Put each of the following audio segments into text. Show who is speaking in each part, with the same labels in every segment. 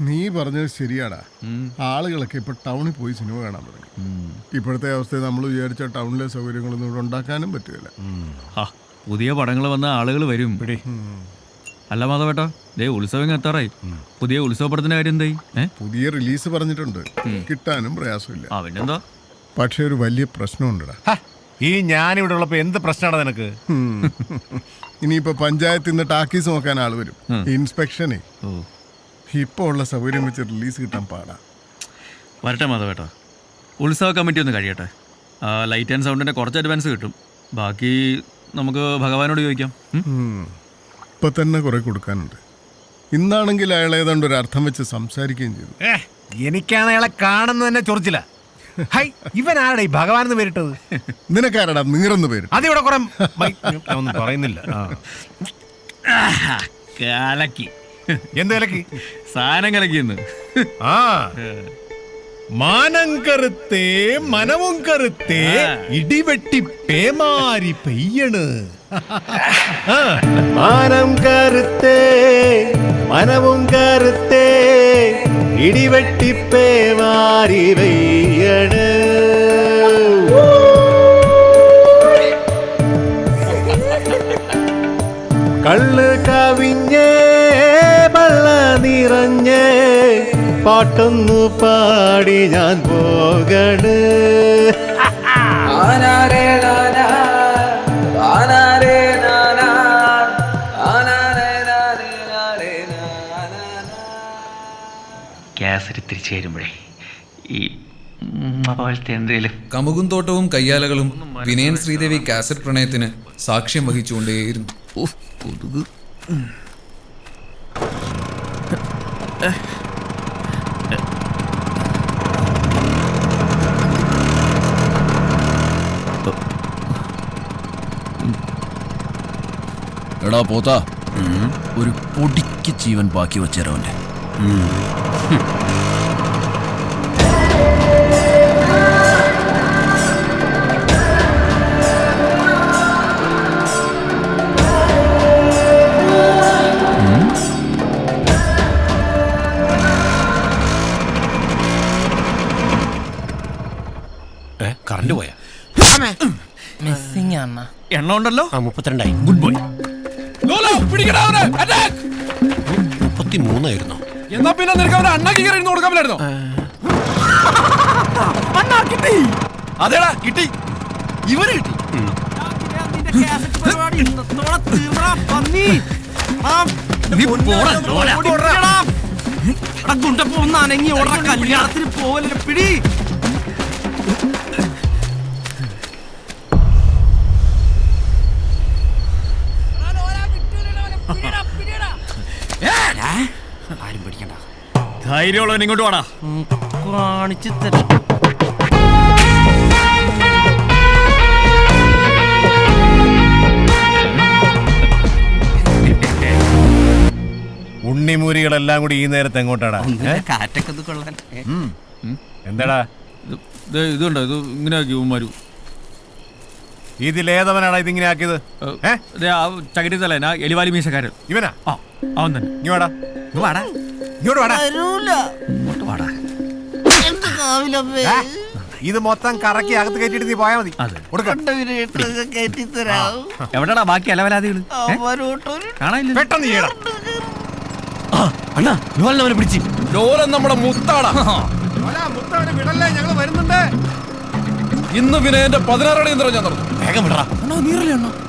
Speaker 1: നീ പറഞ്ഞത് ശരിയാടാ. ആളുകളൊക്കെ ഇപ്പൊ ടൗണിൽ പോയി സിനിമ കാണാൻ തുടങ്ങി. ഇപ്പോഴത്തെ അവസ്ഥയിൽ നമ്മൾ വിചാരിച്ച ടൗണിലെ സൗകര്യങ്ങളൊന്നും ഇവിടെ ഉണ്ടാക്കാനും
Speaker 2: പറ്റില്ല. പുതിയ പടങ്ങൾ വന്ന ആളുകൾ വരും. ഇവിടെ അല്ല മാധവേട്ടാ ദേ ഉത്സവം എത്താറായി. പുതിയ ഉത്സവ പടത്തിന്റെ കാര്യം എന്തായി
Speaker 1: പുതിയ റിലീസ് പറഞ്ഞിട്ടുണ്ട്. കിട്ടാനും പ്രയാസമില്ല.
Speaker 2: അവനെന്താ
Speaker 1: പക്ഷേ ഒരു വലിയ പ്രശ്നമുണ്ടടാ.
Speaker 3: ഈ ഞാനിവിടെ ഉള്ളപ്പോ എന്ത് പ്രശ്നമാണ് നിനക്ക്.
Speaker 1: ഇനിയിപ്പോ പഞ്ചായത്തിൽ നിന്ന് ടാക്കീസ് നോക്കാൻ ആൾ വരും. ഇൻസ്പെക്ഷനെ.
Speaker 2: ഓ
Speaker 1: ഇപ്പൊ ഉള്ള സൗകര്യം വെച്ച് റിലീസ് കിട്ടാൻ പാടാ.
Speaker 2: വരട്ടെ മാധവേട്ടാ ഉത്സവ കമ്മിറ്റി ഒന്ന് കഴിയട്ടെ. ലൈറ്റ് ആൻഡ് സൗണ്ടിന്റെ കുറച്ച് അഡ്വാൻസ് കിട്ടും. ബാക്കി നമുക്ക് ഭഗവാനോട് ചോദിക്കാം.
Speaker 1: ഇപ്പൊ തന്നെ കുറേ കൊടുക്കാനുണ്ട്. ഇന്നാണെങ്കിൽ അയാൾ ഏതാണ്ട് ഒരു അർത്ഥം വെച്ച് സംസാരിക്കുകയും ചെയ്തു.
Speaker 3: ഏ, എനിക്കാണ് അയാളെ കാണുന്ന തന്നെ ചൊറിച്ചില്ല ഹൈ ഇവൻ ആരുടെ ഈ ഭഗവാൻ എന്ന് പേരിട്ടത്?
Speaker 1: നിനക്കാരടാ നീറെന്ന് പേര്?
Speaker 3: അതിവിടെ കുറെ ഒന്നും പറയുന്നില്ല.
Speaker 2: കലക്കി.
Speaker 3: എന്ത് വിലക്ക്
Speaker 2: സാധനം കലക്കിന്ന്
Speaker 3: ആ. മാനം കറുത്തേ മനവും കറുത്തേ ഇടിവെട്ടി പേമാരി പെയ്യണ്. ആ.
Speaker 4: മാനം കറുത്തേ മനവും കറുത്തേ ഇടിവെട്ടി പേമാരി വെയ്യണ് നിറഞ്ഞേ പാട്ടൊന്നു പാടി ഞാൻ പോകണ്.
Speaker 5: ആനാരേ നാനാ, ആനാരേ നാനാ, ആനാരേ നാനേ നാരേ നാനാ.
Speaker 2: ഗ്യാസിൽ തിരിച്ചു വരുമ്പോഴേ ഈ പോലത്തെ എന്തെങ്കിലും
Speaker 6: കമുകും തോട്ടവും കയ്യാലകളും വിനയൻ ശ്രീദേവി കാസറ്റ് പ്രണയത്തിന് സാക്ഷ്യം വഹിച്ചുകൊണ്ടേയിരുന്നു.
Speaker 2: കൊതുക്.
Speaker 7: എടാ പോത്ത ഒരു പൊടിക്ക് ജീവൻ ബാക്കി വെച്ചേരവന്റെ
Speaker 4: കറണ്ട് പോയാ?
Speaker 8: മിസ്സിംഗ് അണ്ണ
Speaker 2: എണ്ണ ഉണ്ടല്ലോ
Speaker 4: ആ മുപ്പത്തിരണ്ടായി. ഗുഡ് ബോയ് മുപ്പത്തി മൂന്നായിരുന്നു
Speaker 3: എന്നാ പിന്നെ നിനക്ക് അവനെ അണ്ണാക്കി കയറി ഇരുന്ന് കൊടുക്കാൻ പറ്റായിരുന്നോ അതേടാ കിട്ടി. ഇവർ കിട്ടി.
Speaker 8: അനങ്ങി ഓടാ കല്യാണത്തിന് പോവല്ലേ പിടി.
Speaker 2: ധൈര്യമുള്ളവൻ ഇങ്ങോട്ട് വാടാ.
Speaker 8: കാണിച്ചു തരാം.
Speaker 3: ഉണ്ണിമൂരികളെല്ലാം കൂടി ഈ നേരത്തെ എങ്ങോട്ടാടാ?
Speaker 8: കാറ്റൊക്കെ ഇത് കൊള്ളാൻ.
Speaker 3: എന്താടാ?
Speaker 2: ഇത് ഇതുണ്ടോ? ഇത് ഇങ്ങനെ ആക്കി ഉമ്മാരു.
Speaker 3: ഇതിലേതവനാടാ ഇതിങ്ങനെ ആക്കിയത്? ഏ
Speaker 2: ചകിരി തലേന എലിവാലി മീശക്കാരൻ.
Speaker 3: ഇവനാ?
Speaker 2: ആ അവൻ തന്നെ.
Speaker 3: ഇങ്ങ് വാടാ.
Speaker 2: വാടാ.
Speaker 3: ഇങ്ങോട്ട് വാടാ.
Speaker 2: വാടാ
Speaker 3: ഏ? ഇത് മൊത്തം കറക്കി അകത്ത് കയറ്റിട്ട് നീ പോയാ മതി.
Speaker 2: അതെ.
Speaker 3: കൊടുക്ക.
Speaker 2: എവിടെടാ ബാക്കി അലവലാദികൾ കാണാനില്ല
Speaker 3: പെട്ടെന്ന്
Speaker 4: അണ്ണാ അവനെ പിടിച്ച്.
Speaker 7: ലോലൻ നമ്മുടെ മുത്താടാ.
Speaker 3: വിടല്ലേ? ഞങ്ങൾ വരുന്നുണ്ട്.
Speaker 7: ഇന്ന് വിനയന്റെ പതിനാറടി യന്ത്രം ഞാൻ നടന്നു
Speaker 4: വേഗം വിടറാ.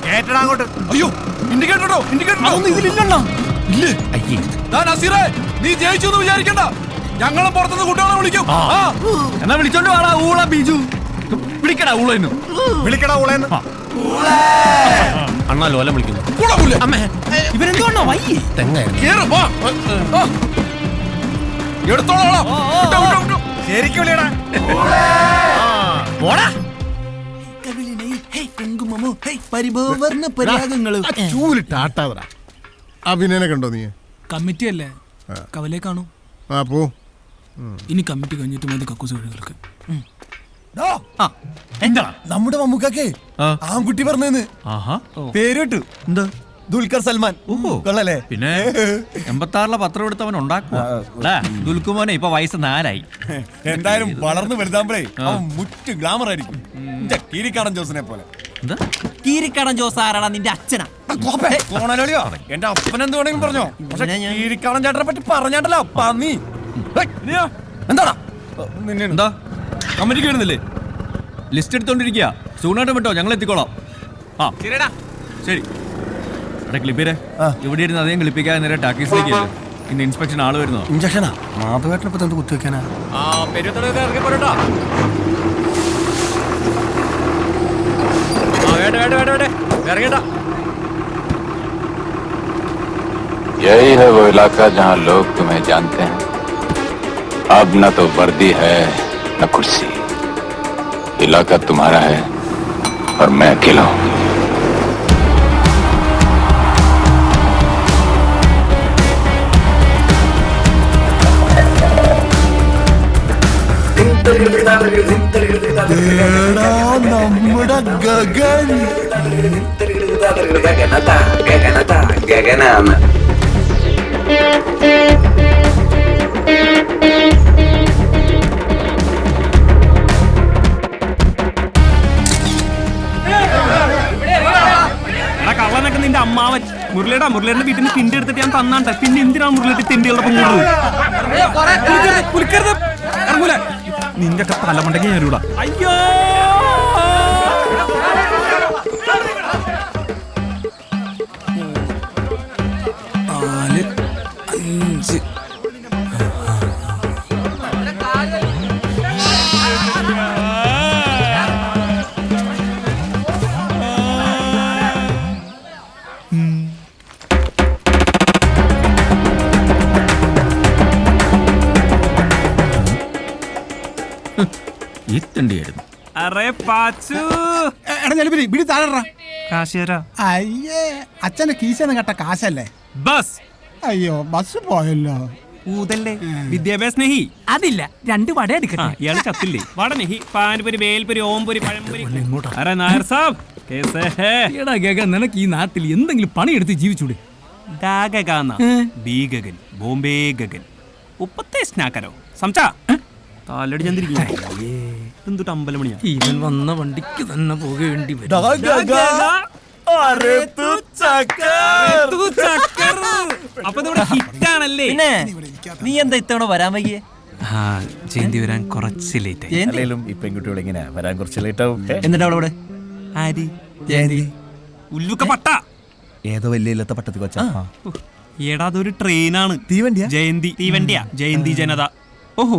Speaker 3: കേട്ടടാ അങ്ങോട്ട്.
Speaker 7: അയ്യോ ഇൻഡിക്കേറ്ററോ ഇൻഡിക്കേറ്ററോ
Speaker 4: ഇതിലില്ലണ്ണ. ഇല്ലേ? അയ്യേ.
Speaker 7: നീ ജയിച്ചു എന്ന് വിചാരിക്കണ്ട. ഞങ്ങളും പുറത്തുനിന്ന് കുട്ടികളെ വിളിക്കും. ആ.
Speaker 2: എന്നാ വിളിച്ചോണ്ട് വാടാ ഊള ബിജു. വിളിക്കടാ ഊളെന്നു.
Speaker 3: വിളിക്കടാ ഊളേന്ന്.
Speaker 4: അണ്ണാ ലോലം വിളിക്കുന്നു.
Speaker 8: വയ്യേ?
Speaker 7: കേറ്. എടുത്തോളാം.
Speaker 3: ശരിക്കും വിളിയടാ.
Speaker 2: പോടാ.
Speaker 8: പരിഭവർണ പരാഗങ്ങൾ
Speaker 1: ചൂലിട്ട് അഭിനയനെ കണ്ടോ നീ?
Speaker 9: കമ്മിറ്റി അല്ലേ കവലേ കാണൂ.
Speaker 1: ആ പോ.
Speaker 9: ഇനി കമ്മിറ്റി കഴിഞ്ഞിട്ട് മതി കക്കൂസ് കഴികൾക്ക്
Speaker 2: എന്താ?
Speaker 4: നമ്മുടെ മമ്മൂക്കാക്കേ. ആൺകുട്ടി പറഞ്ഞെന്ന്.
Speaker 2: ആഹാ.
Speaker 4: പേര് കിട്ടു
Speaker 2: എന്താ?
Speaker 8: ദുൽഖർ സൽമാൻ. കൊള്ളല്ലേ
Speaker 2: പിന്നെ എൺപത്താറിലെ പത്രം എടുത്ത് അവൻ ഉണ്ടാക്കുക ദുൽക്കുമോനെ ഇപ്പൊ വയസ്സ് നാലായി.
Speaker 8: എന്തായാലും വളർന്നു വലുതാകുമ്പോഴേ അവൻ മുറ്റ് ഗ്ലാമർ ആയിരിക്കും. കീരിക്കാടൻ ജോസിനെ പോലെ. കീരിക്കാടൻ ജോസ് ആരാടാ നിന്റെ അച്ഛനാ. കോണലോളിയോ? എന്റെ അപ്പൻ എന്ത് വേണമെങ്കിലും പറഞ്ഞോ? പക്ഷെ കീരിക്കാടൻ ചേട്ടനെ പറ്റി പറഞ്ഞാട്ടല്ലോ പന്നി. എന്താടാ?
Speaker 2: എന്താ? കമ്മിറ്റിക്ക് വരുന്നില്ലേ ലിസ്റ്റ് എടുത്തോണ്ടിരിക്കുക സൂണായിട്ട് വിട്ടോ ഞങ്ങൾ എത്തിക്കോളാം. ആ ശരി. എടാ ക്ലിപ്പിരെ ഇവിടെ ഇരുന്ന് അധികം ക്ലിപ്പിക്കാതെ നേരെ ടാക്കീസിലേക്ക് ഇന്ന് ഇൻസ്പെക്ഷൻ ആൾ വരുന്നോ
Speaker 8: ഇഞ്ചക്ഷനാ മാധവേട്ടനെ പറ്റി എന്ത് കുത്തിവെക്കാനാ? ആ പെരുത്തോടെ ഇറങ്ങി വേണ്ട വേണ്ട വേണ്ട വേണ്ട ഇറങ്ങണ്ട
Speaker 10: यही है वो इलाका जहाँ लोग तुम्हें जानते हैं अब न तो वर्दी है न कुर्सी इलाका तुम्हारा है और मैं अकेला हूँ
Speaker 8: നമ്മുടെ ഗഗൻ.
Speaker 5: ഗഗനത ഗഗനത ഗഗനാണ്
Speaker 9: എടാ കള്ളനൊക്കെ നിന്റെ അമ്മാവൻ. മുരളിയുടെ മുരളിയുടെ വീട്ടിൽ നിന്ന് തിണ്ടി എടുത്തിട്ട് ഞാൻ തന്നാട്ടെ പിന്നെ എന്തിനാണ് മുരളിയുടെ തിണ്ടികളുടെ ഇറങ്ങൂല. നിന്റെ ഒക്കെ തലമുണ്ടെങ്കിൽ ഞാൻ അയ്യോ! അറേ പാച്ചു.
Speaker 7: എടാ
Speaker 9: കാശിയരാ.
Speaker 7: അയ്യേ അച്ഛന്റെ കീശന്ന് കേട്ട കാശല്ലേ?
Speaker 9: ബസ്.
Speaker 7: അയ്യോ ബസ് പോയല്ലോ.
Speaker 9: ഊതല്ലേ? വിദ്യാഭ്യാസ സ്നേഹി.
Speaker 11: അതില്ല രണ്ട് വട
Speaker 9: ചത്തില്ലേ? പാൻപുരി വേൽപുരി ഓംപുരി പഴംപുരി. നായർ സാബ്.
Speaker 11: എടാ നിനക്ക് ഈ നാട്ടിൽ എന്തെങ്കിലും പണിയെടുത്ത് ജീവിച്ചൂടെ?
Speaker 9: ബി ഗഗൻ ബോംബെ ഗഗൻ. ഉപ്പത്തെ സ്നാക്കരോ? സംച്ചാ താലടി ചന്ദ്രിക്കും എന്തുട്ട് അമ്പലമണിയാ
Speaker 11: ഇവൻ വന്ന വണ്ടിക്ക് തന്നെ പോകേണ്ടി
Speaker 9: ഹിറ്റാണല്ലേ?
Speaker 8: നീ എന്താ ഇത്തവണ വരാൻ വയ്യേ
Speaker 9: ആ ജയന്തി വരാൻ കുറച്ച് ലേറ്റ് ആയി.
Speaker 8: അല്ലെങ്കിലും ഈ പെൺകുട്ടികൾ ഇങ്ങനെ വരാൻ കുറച്ച് ലേറ്റ് ആവും.
Speaker 11: എന്നിട്ട് അവളവിടെ
Speaker 9: ആരി?
Speaker 8: ജയന്തി.
Speaker 9: ഉല്ലുക്ക പട്ട.
Speaker 8: ഏതോ വലിയ ഇല്ലാത്ത പട്ടത്തി കൊച്ചാ
Speaker 9: എടാ അതൊരു ട്രെയിനാണ്
Speaker 8: തീവണ്ടിയാ?
Speaker 9: ജയന്തി തീവണ്ടിയാ. ജയന്തി ജനത.
Speaker 11: ഓഹോ.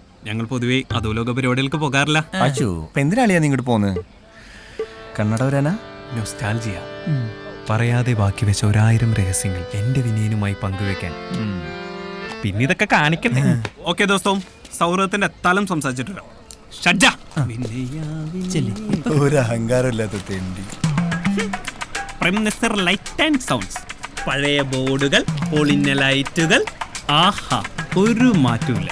Speaker 9: ഞങ്ങൾ പൊതുവെ അധോലോക പരിപാടികൾക്ക് പോകാറില്ല.
Speaker 8: അച്ചു എന്തിനാളിയാ നീ ഇങ്ങോട്ട് പോന്ന്? കണ്ണട വരാനാ
Speaker 9: നൊസ്റ്റാൾജിയ പറയാതെ ബാക്കി വെച്ച ഒരായിരം രഹസ്യങ്ങൾ എന്റെ വിനയനുമായി പങ്കുവെക്കാൻ. പിന്നെ ഇതൊക്കെ കാണിക്കണ്ടേ ഓക്കെ ദോസ്തവും സൗഹൃദത്തിന്റെ തലം സംസാരിച്ചിട്ടുണ്ടോ? ഷഡ്ജ.
Speaker 8: ഒരു തെണ്ടി.
Speaker 9: പ്രൈം ലൈറ്റ് ആൻഡ് സൗണ്ട്സ് പഴയ ബോർഡുകൾ പൊളിഞ്ഞ ലൈറ്റുകൾ ആഹാ ഒരു മാറ്റമില്ല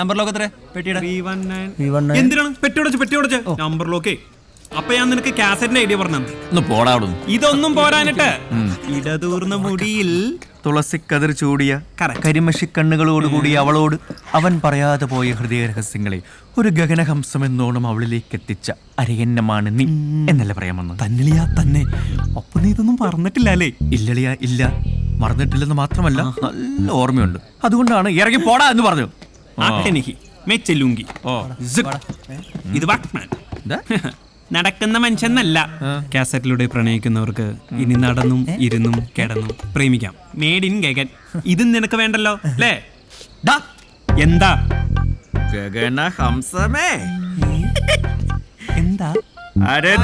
Speaker 11: നമ്പർ ലോക്ക് എത്ര പെട്ടിയുടെ?
Speaker 9: എന്തിനാണ്? പെട്ടിയോടച്ച് പെട്ടിയോടച്ച് നമ്പർ ലോക്കേ അപ്പൊ ഞാൻ നിനക്ക് കാസറ്റിന്റെ ഐഡിയ പറഞ്ഞു
Speaker 2: ഒന്ന് പോടാ അവിടുന്ന്.
Speaker 9: ഇതൊന്നും പോരാനിട്ട് ഇടതൂർന്ന മുടിയിൽ.
Speaker 2: തുളസിക്കതിർ ചൂടിയ കരിമഷി കണ്ണുകളോടുകൂടി അവളോട് അവൻ പറയാതെ പോയ ഹൃദയ രഹസ്യങ്ങളെ ഒരു ഗഗനഹംസം എന്നോണം അവളിലേക്ക് എത്തിച്ച അരയന്നമാണ് നീ എന്നല്ല പറയാമെന്ന്
Speaker 9: തന്നിളിയാ തന്നെ. അപ്പൊ നീ ഇതൊന്നും പറഞ്ഞിട്ടില്ല അല്ലേ?
Speaker 2: ഇല്ലളിയ ഇല്ല. മറന്നിട്ടില്ലെന്ന് മാത്രമല്ല നല്ല ഓർമ്മയുണ്ട്. അതുകൊണ്ടാണ് ഇറങ്ങി പോടാ എന്ന് പറഞ്ഞു
Speaker 9: ഇത് വാക്മാൻ നടക്കുന്ന മനുഷ്യന്നല്ല കാസറ്റിലൂടെ പ്രണയിക്കുന്നവർക്ക് ഇനി നടന്നും ഇരുന്നും കിടന്നും പ്രേമിക്കാം മേഡ് ഇൻ ഗഗൻ ഇതും നിനക്ക് വേണ്ടല്ലോ അല്ലേ എന്താ
Speaker 2: ഗഗന ഹംസമേ
Speaker 9: എന്താ
Speaker 2: അരെ